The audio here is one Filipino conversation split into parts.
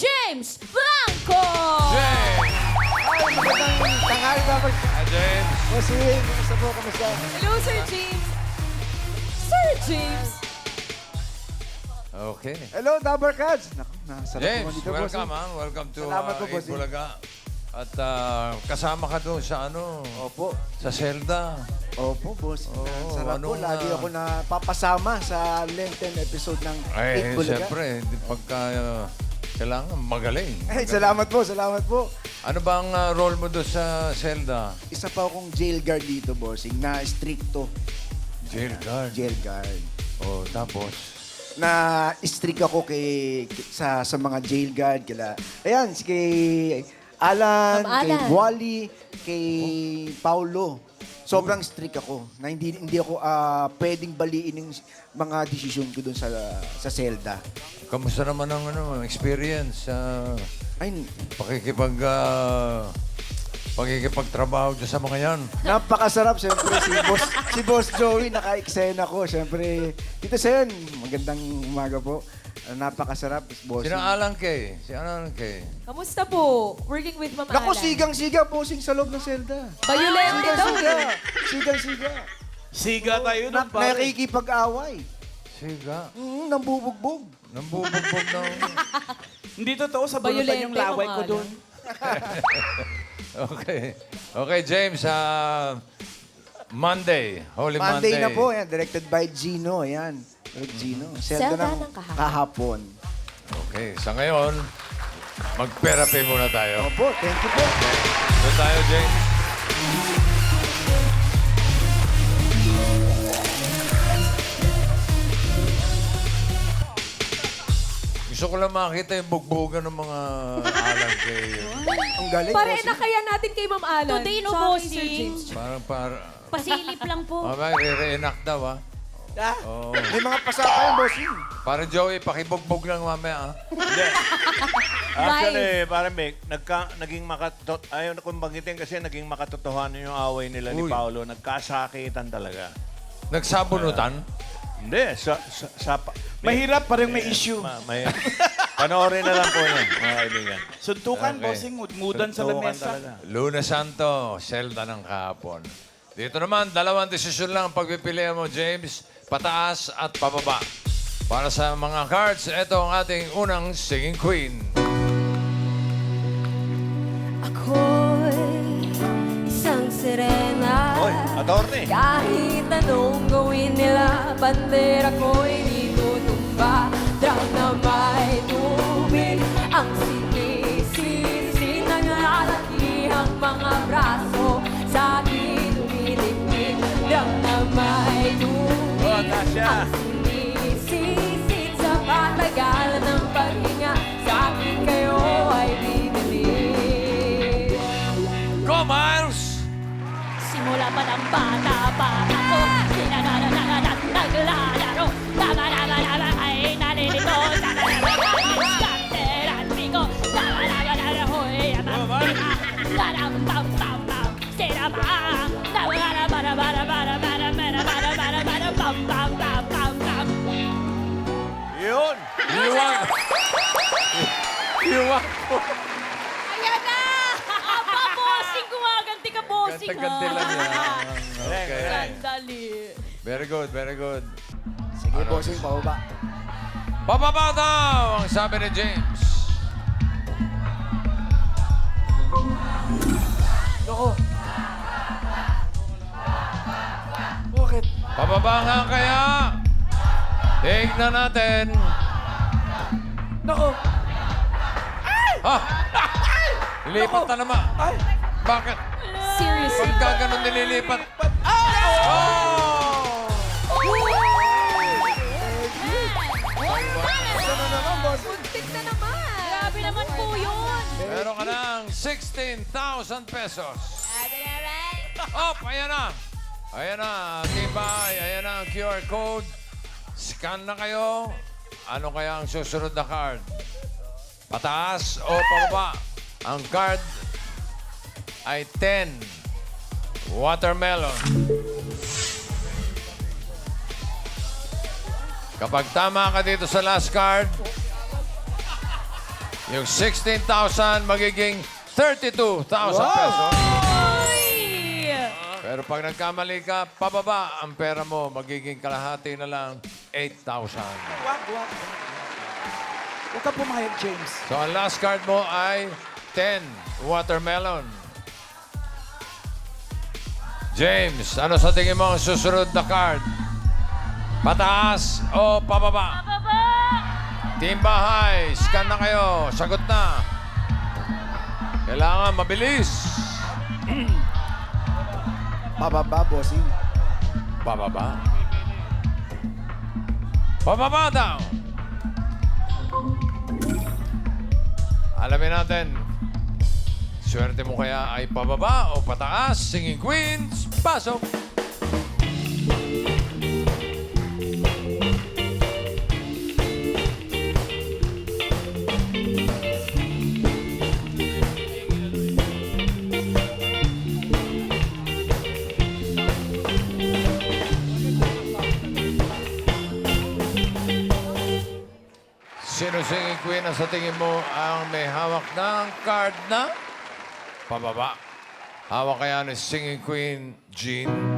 James Blanco! James! Ay, magandang tanghali dapat. Hi, James. Bossing, kumusta po, kumusta? Hello, Sir James. Sir James. Okay. Hello, Dabber Cats. Naku, nasarap James, dito, welcome ha. Welcome to Salamat po, uh, bossing. Bulaga. At ah, kasama ka doon sa ano, Opo. sa Zelda. Opo, boss. Oo, Sarap po. anong, Lagi ah, ako na papasama sa Lenten episode ng Ay, Eat Bulaga. siyempre, di pagka ah, kailangan magaling. Ay, salamat po, salamat po. Ano ba ang ah, role mo doon sa Zelda? Isa pa akong jail guard dito, bossing, na stricto Jail guard. jail guard. Oh, tapos? Na strict ako kay, sa sa mga jail guard kila. Ayan, si kay Alan, Ma'am kay Alan. Wally, kay Paulo. Sobrang strict ako na hindi hindi ako ah, pwedeng baliin yung mga desisyon ko dun sa sa selda. Kamusta naman ang ano, experience sa Ay, pakikipag... ah, pakikipagtrabaho dyan sa mga yan? napakasarap siyempre si Boss si Boss Joey naka-eksena ko. Siyempre, Tito Sen, magandang umaga po. Ah, napakasarap, Boss. Sino Alan Kay? Si Alan Kay. Kamusta po? Working with Ma'am Naku, Alan. sigang-siga posing sa loob ng selda. Bayulente daw. Sigang-siga. Sigang-siga. Siga kayo Na, nun, pare. nakikipag-away. Siga. Mm, nambubugbog. Nambubugbog ng... Hindi totoo, sa bulutan Bayulente, yung laway ko Ma'am doon. Okay. Okay, James. ah Monday. Holy Monday Monday. na po, yan. Directed by Gino, yan. Direct Gino. Selda Selda ng kahapon. kahapon. Okay. Sa ngayon, mag-therapy muna tayo. Opo, thank you po. Doon tayo, James. Ko lang makita yung bugbugan ng mga Alan Kay. Ang galing, Pare bossing. na kaya natin kay Ma'am Alan. Today, no, Sa akin, Sir bossing. James. Parang para... Pasilip lang po. Mamaya, re-reenact daw, ha? Ah, Oo. May mga pasaka yung bossing. Para Joey, pakibugbog lang mamaya, ha? Hindi. Actually, parang Mick, nagka, naging makatot... Ayaw na kong banggitin kasi naging makatotohanan yung away nila ni Uy. Paolo. Nagkasakitan talaga. Nagsabunutan? Hindi, sa... sa, sa pa- Mahirap, parang may issue. Ma, may, panoorin na lang po yan, mga kaibigan. Suntukan, Okay. bossing, ngudmudan sa Suntukan lamesa. talaga. Luna Santo, Zelda ng kahapon. Dito naman, dalawang desisyon lang ang pagpipilian mo, James. Pataas at pababa. Para sa mga cards, ito ang ating unang singing queen. Attorney! Kahit anong gawin nila Bandera ko'y di tutumba Drum na may tubig Ang sinisisi ng lalakihang mga braso Sa akin lumilipid Drum na may tubig Oh. Ang sinisisid Simula pa ng bata pa ako naglalaro Tama-tama-tama ay nalilito Skanteran ko Tama-tama-tama hoy Amamina Taram-pam-pam-pam Sinama Tama-tama-tama-tama-tama-tama-tama-tama-pam-pam-pam-pam-pam Yun! Iwan! Iwan! Ayan na! Aba, bossing! Gumaganti bossing, Ganti-ganti lang yan. Okay. Sandali. Very good, very good. Sige, bossing, pababa. Pababa daw, ang sabi ni James. Loko. Bakit? Pababa nga kaya. Tignan natin. Nako. Ha? Lilipat na naman. Bakit? Pagka ganun nililipat. Oh! Ano naman, boss? Muntik na naman. Grabe naman po yun. Meron ka ng 16,000 pesos. Up! Ayan na. Ayan na. Tibay. Ayan na ang QR code. Scan na kayo. Ano kaya ang susunod na card? Pataas o pababa? Ang card ay 10. Watermelon. Kapag tama ka dito sa last card, Yung 16,000 magiging 32,000 pesos. Pero pag nagkamali ka, pababa ang pera mo. Magiging kalahati na lang 8,000. Wag, wag. Huwag ka pumayag, James. So ang last card mo ay 10 watermelon. James, ano sa tingin mo ang susunod na card? Pataas o pababa? Baba! Team Bahay, scan na kayo. Sagot na. Kailangan mabilis. Pababa, bossing. Pababa. Pababa daw. Alamin natin. Swerte mo kaya ay pababa o pataas? Singing Queens, pasok. Sino singing queen ang sa tingin mo ang may hawak ng card na pababa? Hawak kaya ni singing queen Jean?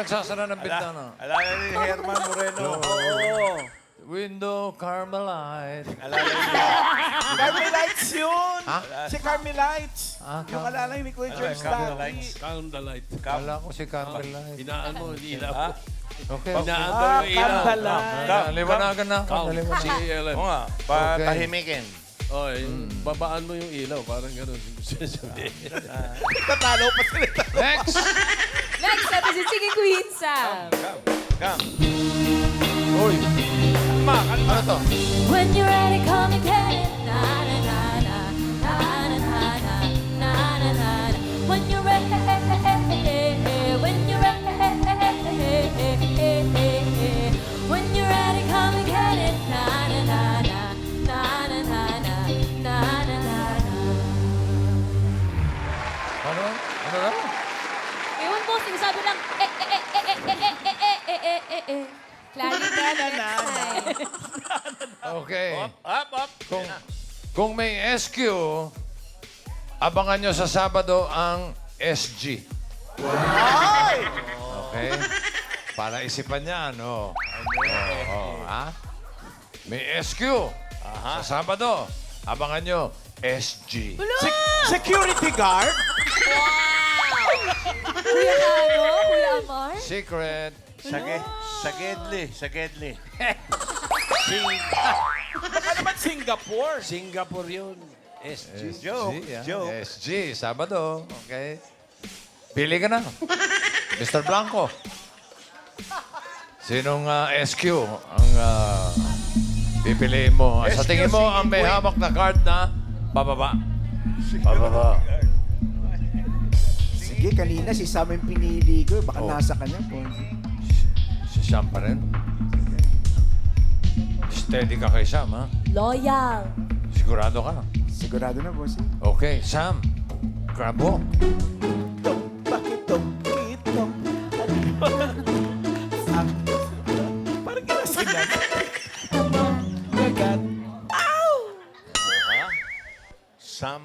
Nagsasara ng bintana. Alala ni Herman Moreno. Oo. Window Carmelite. Alala niya. Carmelites yun! Ha? Si Carmelites! Ah, yung alala ni Kuya George Carmelites. Dati. Calm the light. Kala ko si Carmelite. Hinaan mo, ilaw. Ha? Okay. Hinaan mo Ah, yung ilaw. Carmelites! Calm, Naliwanagan na ako. Calm. naliwanagan. C-A-L-M. Oo nga, patahimikin. Oh, yung babaan mo yung ilaw. Parang gano'n. Tatalo pa sila. Next! Sige, Queen Sam. Come, come. Uy. Kalma, kalma. Ano to? When you're ready, come and eh, eh, eh. Clarity next time. Okay. Up, up. Kung, kung may SQ, abangan nyo sa Sabado ang SG. Okay? Para isipan niya, ano? Oo, oo, ha? May SQ. Sa Sabado, abangan nyo SG. Se- security guard? Kuya ano? Kuya Amar? Secret. Sage, sagedli, sagedli. Baka naman Singapore. Singapore yun. SG, Joke, ah. joke. SG, Sabado. Okay? Pili ka na. Mr. Blanco. Sinong ah, SQ ang ah, pipiliin mo? Sa SQ, tingin mo, ang may hawak na card na pababa. Pababa. Sige, kanina si Sam yung pinili ko. Baka Oh. nasa kanya po. Sam pa rin. Steady ka kay Sam, ha? Loyal. Sigurado ka. Sigurado na, bossing. Okay, Sam. Grab mo. Parang kinasinan. Gagat. Ha? Sam,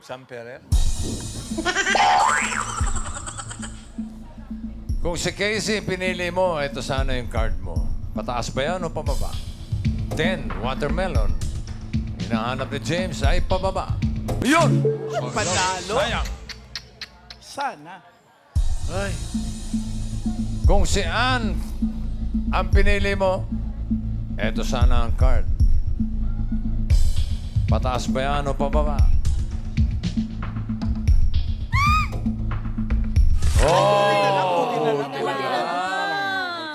Sam Ferrer? Kung si Casey pinili mo, ito sana yung card mo. Pataas ba yan o pababa? 10, watermelon. Hinahanap ni James ay pababa. Yun! Panalo. Sayang. Sana. Ay, Kung si Ann ang pinili mo, eto sana ang card. Pataas ba yan o pababa? Oh!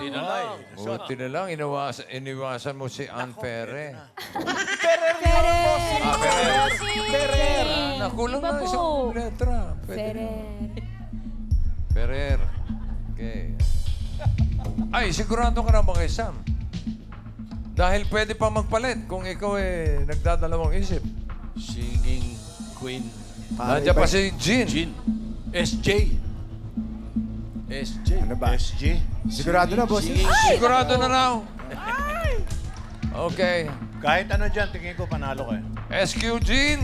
buti na lang. Buti na lang, iniwasan, iniwasan mo si Ann Pere. Ferrer yun, bossing. Ah, Ferrer. Ferrer. Nakulang Iba na po. isang letra. Pwede na. Ferrer. Ferrer. Okay. Ay, sigurado ka na ba kay Sam? Dahil pwede pa magpalit kung ikaw eh nagdadalawang isip. Singing Queen. Nandiyan pa si Jean. Jean. SJ. SJ. Ano ba? SG? Sigurado na, bossing. Singing Sigurado na raw. Okay. Kahit ano dyan, tingin ko panalo kayo. SQ Jean.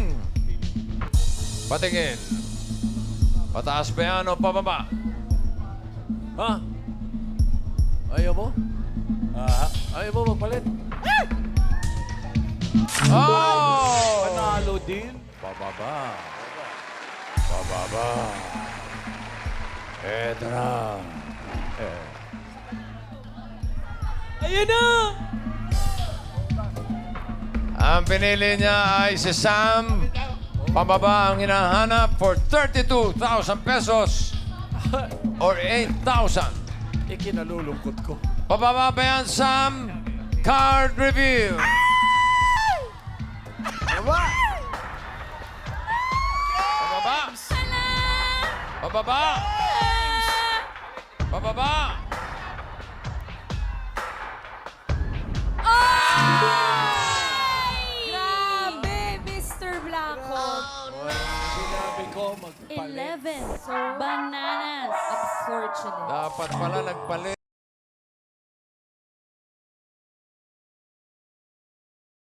Patingin. Pataas ba yan o pababa? Ha? Ayaw mo? Ah, Ayaw mo magpalit? Oh! Panalo din. Pababa. Pababa. Eto na. Eh. Ayun na! Ang pinili niya ay si Sam. Pababa ang hinahanap for 32,000 pesos or 8,000. Ikinalulungkot ko. Pababa ba yan, Sam? Card reveal. Pababa! Pababa. Pababa. Pababa. Dapat pala nagpalit.